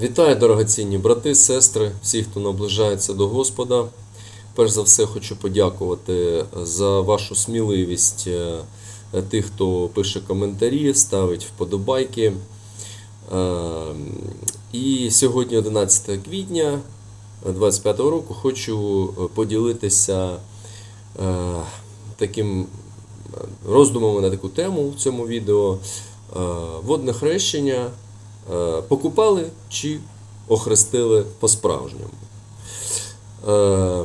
Вітаю, дорогоцінні брати, сестри, всі, хто наближається до Господа. Перш за все, хочу подякувати за вашу сміливість е, тих, хто пише коментарі, ставить вподобайки. Е, І сьогодні, 11 квітня 2025 року, хочу поділитися е, таким роздумами на таку тему в цьому відео. Е, Водне хрещення е, покупали чи охрестили по-справжньому. Е,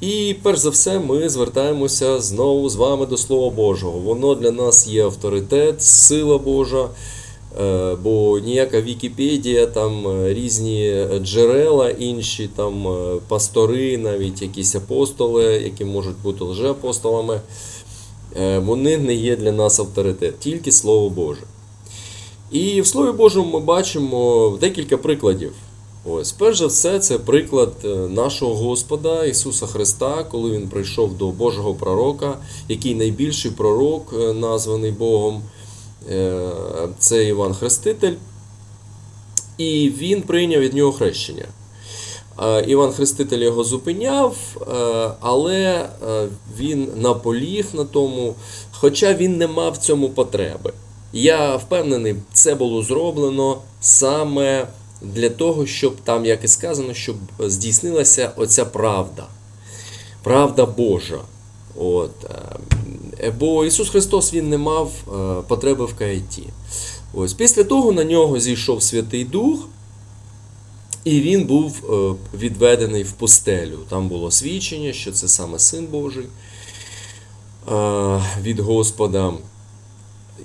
І перш за все, ми звертаємося знову з вами до Слова Божого. Воно для нас є авторитет, сила Божа. Е, Бо ніяка Вікіпедія, там е, різні джерела, інші там е, пастори, навіть якісь апостоли, які можуть бути лжеапостолами, е, вони не є для нас авторитет, тільки Слово Боже. І в Слові Божому ми бачимо декілька прикладів. Ось, перш за все, це приклад е, нашого Господа Ісуса Христа, коли Він прийшов до Божого пророка, який найбільший пророк, е, названий Богом. Е, Це Іван Хреститель. І він прийняв від нього хрещення. Іван Хреститель його зупиняв, але він наполіг на тому, хоча він не мав в цьому потреби. Я впевнений, це було зроблено саме для того, щоб там, як і сказано, щоб здійснилася оця правда, правда Божа. От. е, Бо Ісус Христос Він не мав е, потреби в каїті. Ось. Після того на нього зійшов Святий Дух, і він був е, відведений в пустелю. Там було свідчення, що це саме Син Божий від Господа.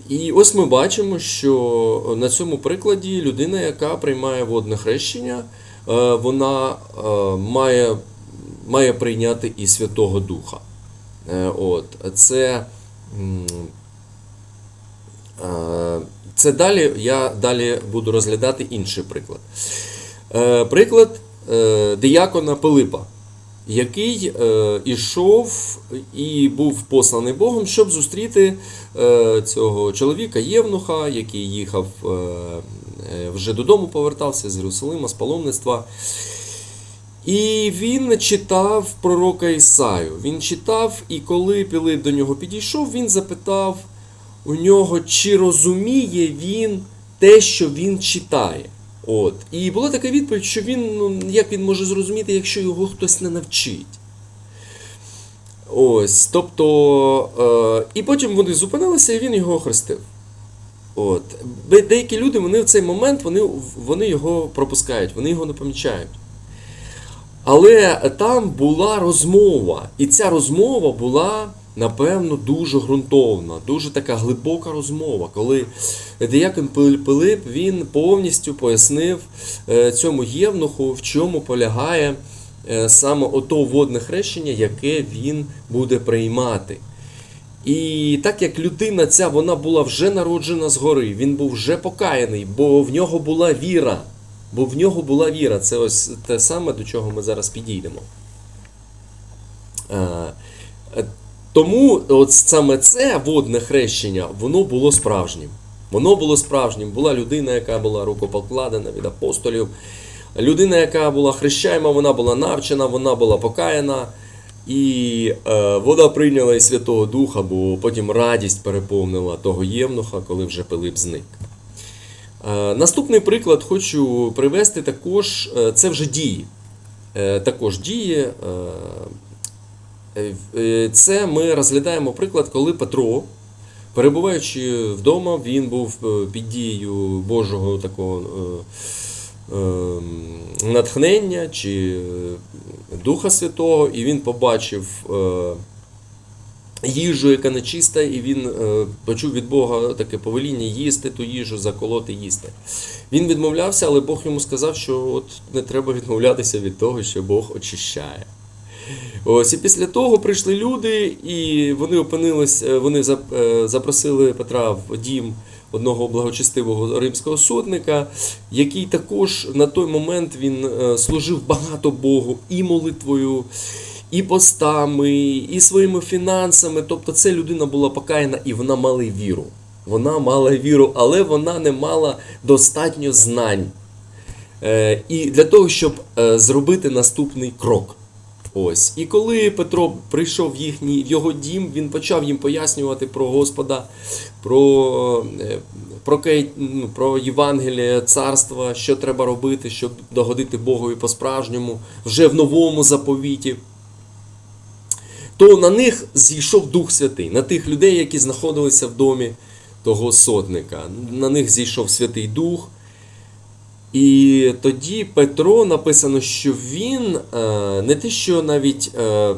І ось ми бачимо, що на цьому прикладі людина, яка приймає водне хрещення, е, вона е, має, має прийняти і Святого Духа. Е, От, це, е, це далі я далі буду розглядати інший приклад. Е, Приклад е, диякона Пилипа, який е, ішов і був посланий Богом, щоб зустріти е, цього чоловіка Євнуха, який їхав е, е, вже додому, повертався з Єрусалима, з паломництва. І він читав пророка Ісаю. Він читав, і коли Пілип до нього підійшов, він запитав у нього, чи розуміє він те, що він читає. От. І була така відповідь, що він, ну, як він може зрозуміти, якщо його хтось не навчить. Ось, тобто, е, і потім вони зупинилися, і він його охрестив. От. Деякі люди вони в цей момент вони, вони його пропускають, вони його не помічають. Але там була розмова, і ця розмова була, напевно, дуже ґрунтовна, дуже така глибока розмова, коли Деякон Пилип він повністю пояснив е, цьому євнуху, в чому полягає е, саме ото водне хрещення, яке він буде приймати. І так як людина ця вона була вже народжена згори, він був вже покаяний, бо в нього була віра. Бо в нього була віра. Це ось те саме, до чого ми зараз підійдемо. Тому от саме це водне хрещення, воно було справжнім. Воно було справжнім. Була людина, яка була рукопокладена від апостолів. Людина, яка була хрещаєма, вона була навчена, вона була покаяна. І е, вона прийняла і Святого Духа, бо потім радість переповнила того євнуха, коли вже Пилип зник. Е, Наступний приклад хочу привести також, е, це вже дії. Е, Також дії. е, Це ми розглядаємо приклад, коли Петро, перебуваючи вдома, він був е, під дією Божого такого е, е, натхнення чи е, Духа Святого, і він побачив. е, їжу, яка нечиста, і він е, почув від Бога таке повеління їсти ту їжу, заколоти їсти. Він відмовлявся, але Бог йому сказав, що от не треба відмовлятися від того, що Бог очищає. Ось і після того прийшли люди, і вони опинились, е, вони е, запросили Петра в дім одного благочестивого римського сотника, який також на той момент він е, служив багато Богу і молитвою, і постами, і своїми фінансами. Тобто, це людина була покаяна і вона мала віру. Вона мала віру, але вона не мала достатньо знань. І для того, щоб зробити наступний крок. Ось. І коли Петро прийшов в їхній в його дім, він почав їм пояснювати про Господа, про, е, про, ну, про Євангеліє, царства, що треба робити, щоб догодити Богові по-справжньому, вже в новому заповіті. То на них зійшов Дух Святий, на тих людей, які знаходилися в домі того сотника. На них зійшов Святий Дух. І тоді Петро написано, що він е, не те, що навіть е, е,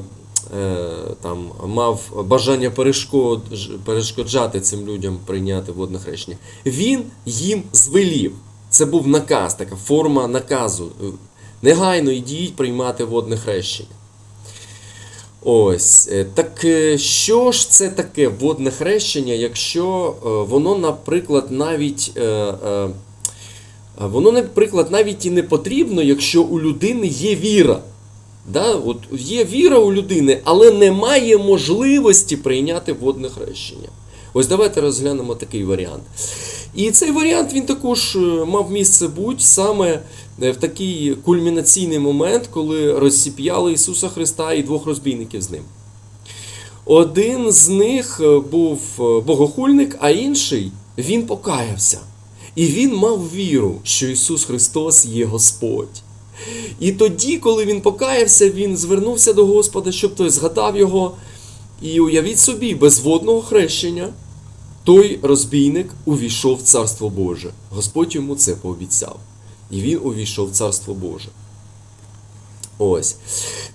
там, мав бажання перешкод, перешкоджати цим людям прийняти водне хрещення, він їм звелів. Це був наказ, така форма наказу. Негайно йдіть приймати водне хрещення. Ось. Так що ж це таке водне хрещення, якщо воно, наприклад, навіть. Воно, наприклад, навіть і не потрібно, якщо у людини є віра. Да? От є віра у людини, але немає можливості прийняти водне хрещення. Ось давайте розглянемо такий варіант. І цей варіант він також е, мав місце бути саме е, в такий кульмінаційний момент, коли розсіп'яли Ісуса Христа і двох розбійників з ним. Один з них е, був богохульник, а інший він покаявся. І він мав віру, що Ісус Христос є Господь. І тоді, коли він покаявся, він звернувся до Господа, щоб той згадав його. І уявіть собі, без водного хрещення той розбійник увійшов в Царство Боже. Господь йому це пообіцяв. І він увійшов в Царство Боже. Ось.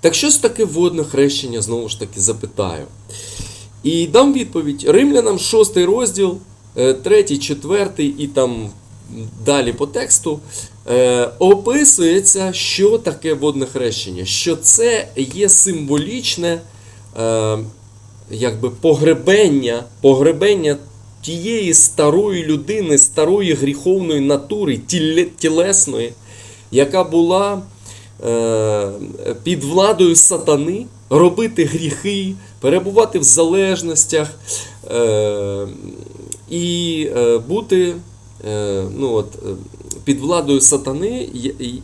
Так що ж таке водне хрещення, знову ж таки, запитаю. І дам відповідь Римлянам 6 розділ, 3, 4 і там далі по тексту е, описується, що таке водне хрещення, що це є символічне е, якби погребення, погребення тієї старої людини, старої гріховної натури, тіле- тілесної, яка була е, під владою сатани, робити гріхи, перебувати в залежностях е, і е, бути е, ну, от, е, під владою сатани,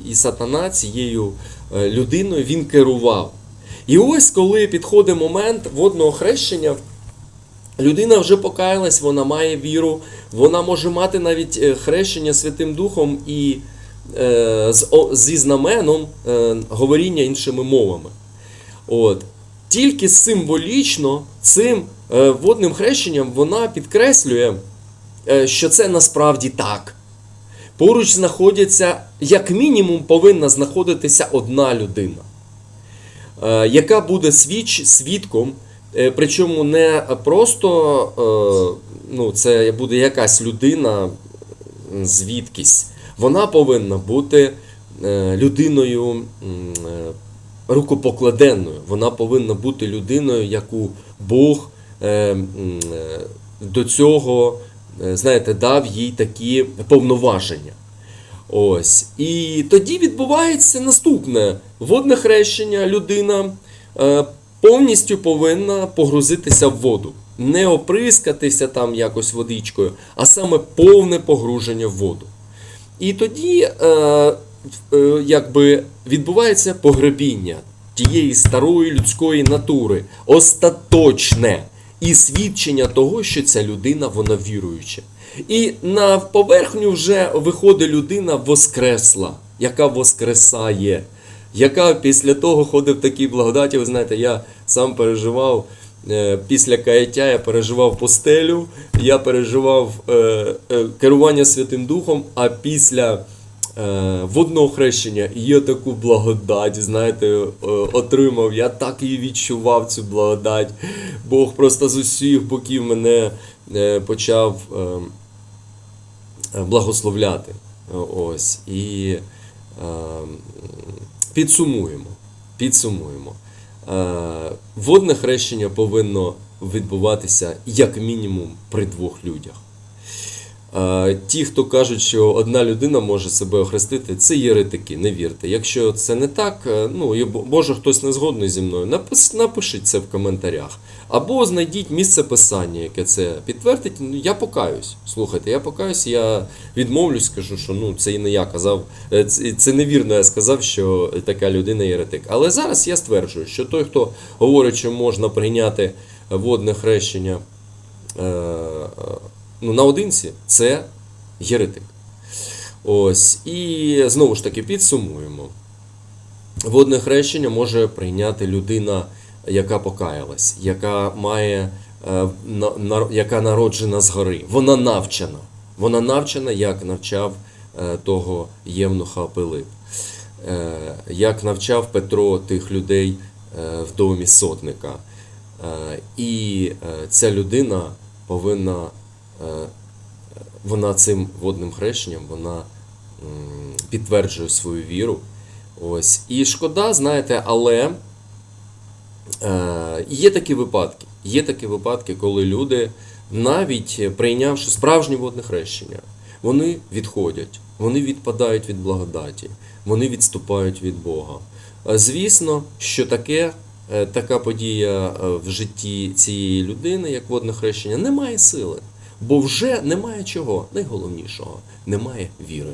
і, сатана цією людиною він керував. І ось коли підходить момент водного хрещення, людина вже покаялась, вона має віру, вона може мати навіть хрещення Святим Духом і зі знаменом говоріння іншими мовами. От. Тільки символічно цим водним хрещенням вона підкреслює, е, що це насправді так. Поруч знаходяться, як мінімум, повинна знаходитися одна людина, е, яка буде свідч, свідком, е, причому не просто е, ну, це буде якась людина звідкись. Вона повинна бути е, людиною е, рукопокладенною. Вона повинна бути людиною, яку Бог е, е, до цього, е, знаєте, дав їй такі повноваження. Ось. І тоді відбувається наступне: водне хрещення, людина е, повністю повинна погрузитися в воду. Не оприскатися там якось водичкою, а саме повне погруження в воду. І тоді е, е, якби відбувається погребіння тієї старої людської натури, остаточне і свідчення того, що ця людина вона віруюча. І на поверхню вже виходить людина воскресла, яка воскресає, яка після того ходить в такій благодаті. Ви знаєте, я сам переживав. е, Після каяття я переживав постелю, я переживав е, е, керування Святим Духом, а після водного хрещення я таку благодать, знаєте, е, отримав. Я так і відчував цю благодать. Бог просто з усіх боків мене е, почав е, е, благословляти. Е, Ось. І е, підсумуємо. Підсумуємо. Е, Водне хрещення повинно відбуватися як мінімум при двох людях. Ті, хто кажуть, що одна людина може себе охрестити, це єретики, не вірте. Якщо це не так, е, ну може хтось не згодний зі мною, напишіть це в коментарях. Або знайдіть місце писання, яке це підтвердить. Ну, Я покаюсь. Слухайте, я покаюсь, я відмовлюсь, скажу, що ну це і не я казав. е, Це, невірно, я сказав, що така людина єретик. Але зараз я стверджую, що той, хто говорить, що можна прийняти водне хрещення е, ну, наодинці, це єретик. Ось. І знову ж таки підсумуємо. Водне хрещення може прийняти людина, яка покаялась, яка має, е, яка народжена згори. Вона навчена. Вона навчена, як навчав е, того Євнуха Пилип, е, як навчав Петро тих людей в домі сотника. І ця людина повинна, вона цим водним хрещенням вона підтверджує свою віру. Ось. І шкода, знаєте, але е, є такі випадки. Є такі випадки, коли люди, навіть прийнявши справжнє водне хрещення, вони відходять, вони відпадають від благодаті, вони відступають від Бога. Е, Звісно, що таке, е, така подія е, в житті цієї людини, як водне хрещення, не має сили, бо вже немає чого, найголовнішого, немає віри.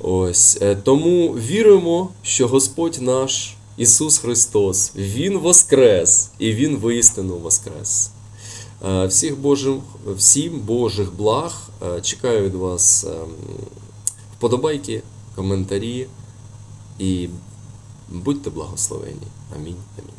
Ось е, тому віруємо, що Господь наш Ісус Христос, Він воскрес і Він воістину воскрес. Е, Всіх Божих, всім Божих благ. Е, Чекаю від вас вподобайки, коментарі і будьте благословені. Амінь. Амінь.